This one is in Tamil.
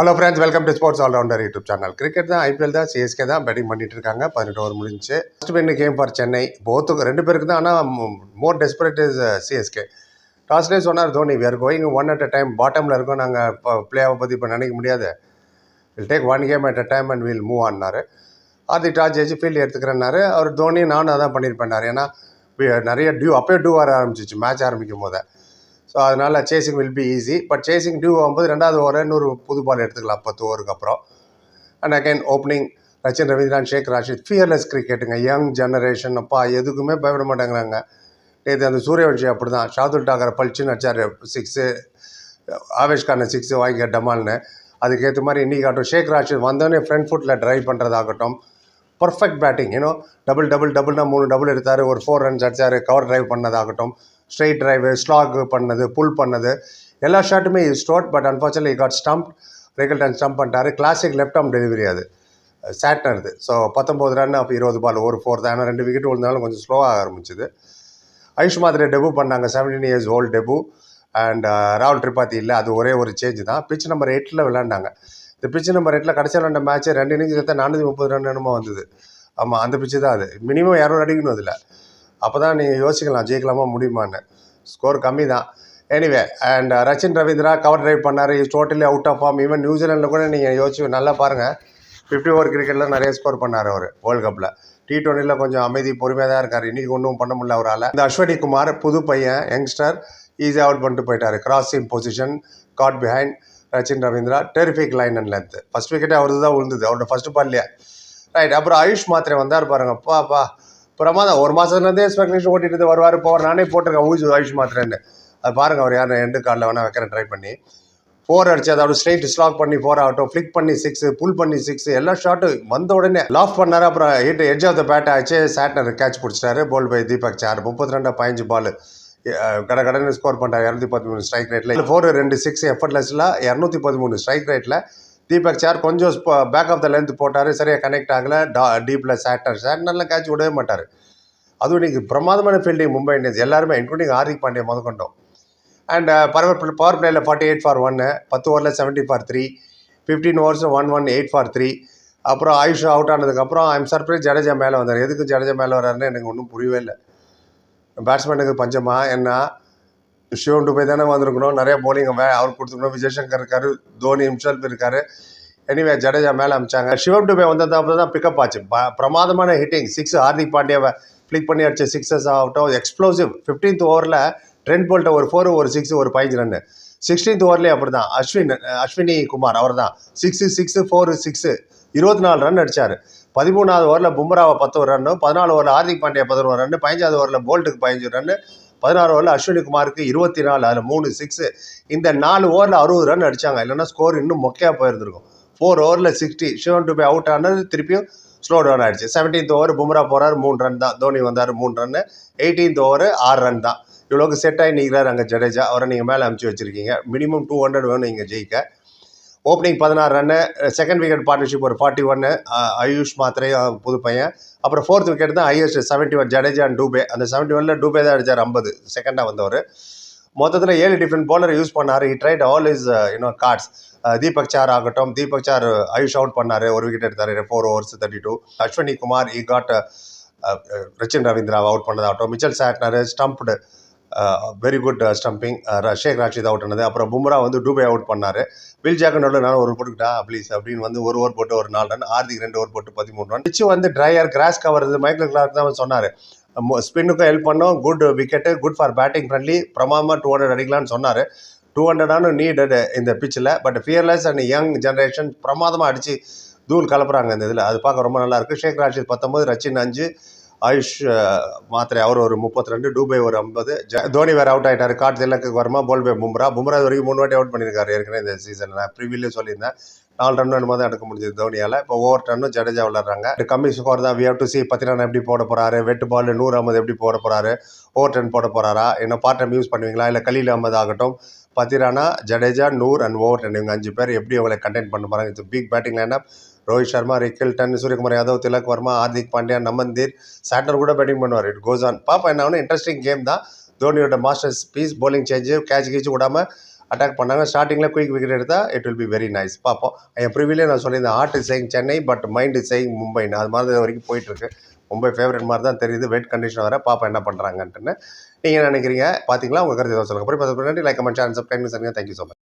Hello friends welcome to sports allrounder YouTube channel cricket தான் ஐபிஎல் தான் சிஎஸ்கே தான் பேட்டிங் பண்ணிட்டு இருக்காங்க பதினெட்டு ஓவர் முடிஞ்சு first win game for Chennai போத்துக்கு ரெண்டு பேருக்கு தான் ஆனால் மோர் டெஸ்பரேட் இஸ் சிஎஸ்கே டாஸ்லேயே சொன்னார் Dhoni we're going one at a time பாட்டமில் இருக்கோம். நாங்கள் இப்போ பிளேவை பற்றி இப்போ நினைக்க முடியாது. Will take one game at a time and will move ஆனார் ஆதி டாஸ் ஜெயிச்சு ஃபீல்டு எடுத்துக்கிறேன்னாரு. அவர் தோனி நானும் அதான் பண்ணியிருப்பேனார் ஏன்னா நிறைய டியூ அப்போயே டியூ வர ஆரம்பிச்சிச்சு. மேட்ச் ஆரம்பிக்கும் போதே. ஸோ அதனால் chasing will be easy but chasing dew ஆகும்போது ரெண்டாவது ஓவர் இன்னொரு புது பால் எடுத்துக்கலாம். பத்து ஓவருக்கு அப்புறம். And again opening Rachin Ravindran Shaik Rasheed fearless கிரிக்கெட்டுங்க young generation அப்பா எதுக்குமே பயப்பட மாட்டேங்கிறாங்க. நேற்று அந்த சூரியவன்ஷி அப்படி தான் ஷாதுல் டாகர் பளிச்சுன்னு அடிச்சார் சிக்ஸு ஆவேஷ்கான சிக்ஸு வாங்கிக்க டமால்னு. அதுக்கேற்ற மாதிரி இன்றைக்கி ஆகட்டும் ஷேக் ராஷித் வந்தோடனே ஃப்ரண்ட் ஃபுட்டில் ட்ரைவ் பண்ணுறதாகட்டும் பர்ஃபெக்ட் பேட்டிங் யூனோ டபுள் டபுள் டபுள்னா மூணு டபுள் எடுத்தார். ஒரு ஃபோர் ரன்ஸ் அடித்தார் கவர் டிரைவ் பண்ணதாகட்டும். ஸ்ட்ரெயிட் ட்ரைவு ஸ்லாக் பண்ணது புல் பண்ணது எல்லா ஷாட்டுமே is stood but unfortunately got stump Rickelton stump பண்ணிட்டாரு. கிளாசிக் லெஃப்ட் ஆம் டெலிவரி அது. சேட்னருது ஸோ பத்தொம்போது ரன் அப்போ இருபது பால் ஒரு ஃபோர் தான். ஏன்னா ரெண்டு விக்கெட் விழுந்தாலும் கொஞ்சம் ஸ்லோவாக ஆரம்பிச்சுது. ஐஷ் மாதிரி டெபு பண்ணாங்க. Seventeen years old debut and ராகுல் திரிபாதி இல்லை. அது ஒரே ஒரு சேஞ்ச் தான். பிச் நம்பர் எயிட்டில் விளையாண்டாங்க. இந்த பிச் நம்பர் எயிட்டில் கடைசி விளையாண்ட மேட்ச் ரெண்டு இன்னிங்ஸ் எடுத்தால் நானூற்றி முப்பது ரன் என்னமோ வந்தது. ஆமாம் அந்த பிச்சு தான் அது. மினிமம் இரநூறு அடிக்கணும் அதில். அப்போ தான் நீங்கள் யோசிக்கலாம் ஜெயிக்கலாமா முடியுமான்னு. ஸ்கோர் கம்மி தான் anyway and Rachin Ravindra cover drive பண்ணார். Is totally out of form even நியூசிலாண்டில் கூட நீங்கள் யோசிச்சு நல்லா பாருங்கள் ஃபிஃப்டி ஓவர் கிரிக்கெட்டில் நிறைய ஸ்கோர் பண்ணார் அவர் வேர்ல்டு கப்பில் டி டுவெண்ட்டியில் கொஞ்சம் அமைதி பொறுமையாக தான் இருக்கார். இன்றைக்கி ஒன்றும் பண்ண முடியல அவரால். இந்த அஸ்வனி குமார் புது பையன் யங்ஸ்டர் ஈஸி அவுட் பண்ணிட்டு போயிட்டார். Crossing position caught behind Rachin Ravindra. Terrific line and length first விக்கெட்டே அவரது தான் விழுந்தது அவரோட ஃபஸ்ட்டு பால்லையே ரைட் அப்புறம் ஆயுஷ் மாத்திரை வந்தார் பாருங்க. பா அப்புறமா ஒரு மாதத்துலேருந்தே ஸ்பெக்லேஷன் ஓட்டிட்டு வருவார் போவார். நானே போட்டிருக்கேன். ஊசி ஆயுஷ் மாத்திரைன்னு. அது பாருங்கள் அவர் யார் எண்டு கார்டில் வேணால் வைக்கிறேன் ட்ரை பண்ணி. ஃபோர் அடிச்சு அதாவது ஸ்ட்ரைட் ஸ்லாக் பண்ணி ஃபோர் ஆகட்டும். ஃப்ளிக் பண்ணி சிக்ஸ் புல் பண்ணி சிக்ஸ் எல்லா ஷாட்டும் வந்த உடனே லாஃப் பண்ணார். அப்புறம் hit edge off the bat ஆச்சு. சாட்னர் கேட்ச் பிடிச்சிட்டாரு. போல் பை தீபக் சார் முப்பத்தி ரெண்டு பதினஞ்சு பால் கடை கடன்னு ஸ்கோர் பண்ணுறாரு இரநூத்தி பதிமூணு ஸ்ட்ரைக் ரேட்டில் ஃபோர் ரெண்டு சிக்ஸ் எஃபர்ட்லெஸில் இரநூத்தி பதிமூணு ஸ்ட்ரைக் ரேட்டில் தீபக் சார் கொஞ்சம் பேக் ஆஃப் த லென்த் போட்டார் சரியாக கனெக்ட் ஆகலை. டா டீப்பில் சாட்டர் நல்லா கேட்ச் விடவே மாட்டார். அதுவும் நீங்கள் பிரமாதமான ஃபீல்டிங் மும்பை இந்தியன்ஸ் எல்லாருமே இன்க்ளூடிங் ஹார்திக் பாண்டியா முதற்கொண்டோம். அண்ட் பவர் பவர் பிளேயில் ஃபார்ட்டி எயிட் ஃபார் ஒன்னு பத்து ஓவரில் seventy for three fifteen overs one one eight for three அப்புறம் ஆயுஷ் அவுட் ஆனதுக்கப்புறம் ஐம் சர்ப்ரைஸ் ஜடேஜா மேலே வந்தார். எதுக்கு ஜடேஜா மேலே வர்றாருன்னு எனக்கு ஒன்றும் புரியவே இல்லை. பேட்ஸ்மேனுக்கு பஞ்சமா? என்ன? சிவம் டுபே தானே வந்திருக்கணும். நிறைய போலிங் அவர் கொடுத்துருக்கணும். விஜயசங்கர் இருக்கார் இருக்காரு தோனி ஹிம்செல்ஃப் இருக்கார். எனிவே ஜடேஜா மேலே அமிச்சாங்க. சிவம் டுபே வந்தது தான் பிக்கப் ஆச்சு. ப- பிரமாதமான ஹிட்டிங் சிக்ஸ் ஹார்திக் பாண்டியாவை ஃப்ளிக் பண்ணி அடிச்ச சிக்ஸஸ் ஆகட்டும் எக்ஸ்ப்ளோசிவ் ஃபிஃப்டீன்த் ஓவரில் ட்ரெண்ட் போல்ட்ட ஒரு ஃபோர் ஒரு சிக்ஸ் ஒரு பைஞ்சு ரன்னு சிக்ஸ்டீன்த் ஓவர்லேயே அப்படி தான் அஸ்வின் அஸ்வினி குமார் அவர் தான் சிக்ஸு சிக்ஸு ஃபோரு சிக்ஸு இருபத்தி நாலு ரன் அடிச்சார். பதிமூணாவது ஓவரில் பும்ராவை பத்து ஒரு ரன்னு பதினாலு ஓவரில் ஹார்திக் பாண்டியா பதினோரு ரன்னு பதினஞ்சாவது ஓவரில் போல்ட்டுக்கு பதினஞ்சு ரன்னு பதினாறு ஓவரில் அஸ்வினி குமாருக்கு இருபத்தி நாலு அதில் மூணு சிக்ஸு இந்த நாலு ஓவரில் அறுபது ரன் அடிச்சாங்க. இல்லைன்னா ஸ்கோர் இன்னும் மொக்கையாக போயிருந்திருக்கும். ஃபோர் ஓவரில் சிக்ஸ்டி சிவன் டு அவுட் ஆனது திருப்பியும் ஸ்லோ டவுன் ஆயிடுச்சு. செவன்டீன்த் ஓவர் பும்ரா போகிறார் மூணு ரன் தான். தோனி வந்தார் மூணு ரன்னு எயிட்டீன்த் ஓவர் ஆறு ரன் தான். இவ்வளோக்கு செட் ஆகி நிற்கிறார் அங்கே ஜடேஜா. அவரை நீங்கள் மேலே அமுச்சு வச்சிருக்கீங்க. மினிமம் டூ ஹண்ட்ரட் வேணும் நீங்கள் ஜெயிக்க. ஓப்பனிங் பதினாறு ரன்னு செகண்ட் விக்கெட் பார்ட்னர்ஷிப் ஒரு ஃபார்ட்டி ஒன்று ஆயுஷ் மாத்திரை புது பையன். அப்புறம் ஃபோர்த் விக்கெட் தான் highest seventy one Jadeja and Dube. அந்த செவன்ட்டி ஒனில் டூபே தான் அடிச்சார் ஐம்பது செகண்டாக வந்தவர். மொத்தத்தில் ஏழு டிஃப்ரெண்ட் போலர் யூஸ் பண்ணார். He tried all his uno cards Deepak sir ஆகட்டும் தீபக் சார் ஆயுஷ் அவுட் பண்ணார். ஒரு விக்கெட் எடுத்தார். Four overs thirty two Ashwini Kumar இ காட் ரச்சின் ரவீந்திராவை out பண்ணதாகட்டும். Mitchell Santner stumped very good stumping Shaik Rashid out ஆனது. அப்புறம் பும்ரா வந்து டூபே அவுட் பண்ணார். வில் ஜாக்கனோட நான் ஒரு போட்டுக்கிட்டா ப்ளீஸ் அப்படின்னு வந்து ஒரு ஓவர் போட்டு ஒரு நாலு ரன் ஆர்திக் ரெண்டு ஓவர் போட்டு பதிமூணு ரன் பிச்சு வந்து drier grass cover Michael Clarke தான் சொன்னார். ஸ்பின்னுக்கும் ஹெல்ப் பண்ணோம். Good wicket good for batting friendly பிரமாமா two hundred அடிக்கலாம்னு சொன்னார். டூ ஹண்ட்ரடானு நீடட் இந்த பிச்சில் but fearless and young generation பிரமாதமாக அடித்து தூள் கலப்புறாங்க இந்த இதில். அது பார்க்க ரொம்ப நல்லாயிருக்கு ஷேக் ராஷித் பத்தொம்பது ரச்சின் அஞ்சு. ஆயுஷ் மாத்திரை அவர் ஒரு முப்பத்தி ரெண்டு டூபை ஒரு ஐம்பது. தோனி வேறு அவுட் ஆயிட்டாரு. Caught Tilak Varma? Bowled by Bumrah. Bumrah இது வரைக்கும் மூணு வாட்டி அவுட் பண்ணியிருக்காரு ஏற்கனவே இந்த சீசனில் நான் ப்ரீவியூலே சொல்லியிருந்தேன். நாலு ரன் வேணுமா தான் எடுக்க முடிஞ்சது தோனியால். இப்போ ஓவர் ரன்னும் ஜடேஜா விளாட்றாங்க கம்மி ஸ்கோர் தான். We have to see Pathirana எப்படி போட போறாரு? வெட்டு பால் நூறு அஹமது எப்படி போட போறாரு? ஓவர் ரன் போட போகிறாரா என்ன பார்ட் டைம் யூஸ் பண்ணுவீங்களா? இல்லை கலீல் அஹமது ஆகட்டும். Pathirana Jadeja Noor and over run இவங்க அஞ்சு பேர் எப்படி அவங்களை கண்டெயின் பண்ண போகிறாங்க it's big batting lineup Rohit Sharma Rickelton Suryakumar Yadav Tilak Varma Hardik Pandya Namandhir Santner கூட பேட்டிங் பண்ணுவார். இட் கோஸ் ஆன் பாப்பா என்ன இன்ட்ரெஸ்டிங் கேம் தான். தோனியோட masters piece bowling change catch கீச்சு விடாம அட்டாக் பண்ணாங்க. ஸ்டார்டிங்கில் குயிக் விக்கெட் எடுத்தால் it will be very nice பார்ப்போம் என் ப்ரிவிலே நான் சொல்லியிருந்தேன் heart is saying Chennai but mind is saying மும்பைன்னு அது மாதிரி இது வரைக்கும் போயிட்டுருக்கு. மும்பை ஃபேவரட் மாதிரி தான் தெரியுது. வெயிட் கண்டிஷன் வர பாப்பா என்ன பண்ணுறாங்கன்ட்டுன்னு நீங்கள் நினைக்கிறீங்க? பார்த்தீங்களா உங்கள் கருத்து சொல்லுங்கள் அப்புறம் பார்த்து லைக் கமெண்ட் சேனல் சப்ஸ்கிரைப் பண்ணுங்க தேங்க்யூ ஸோ மச்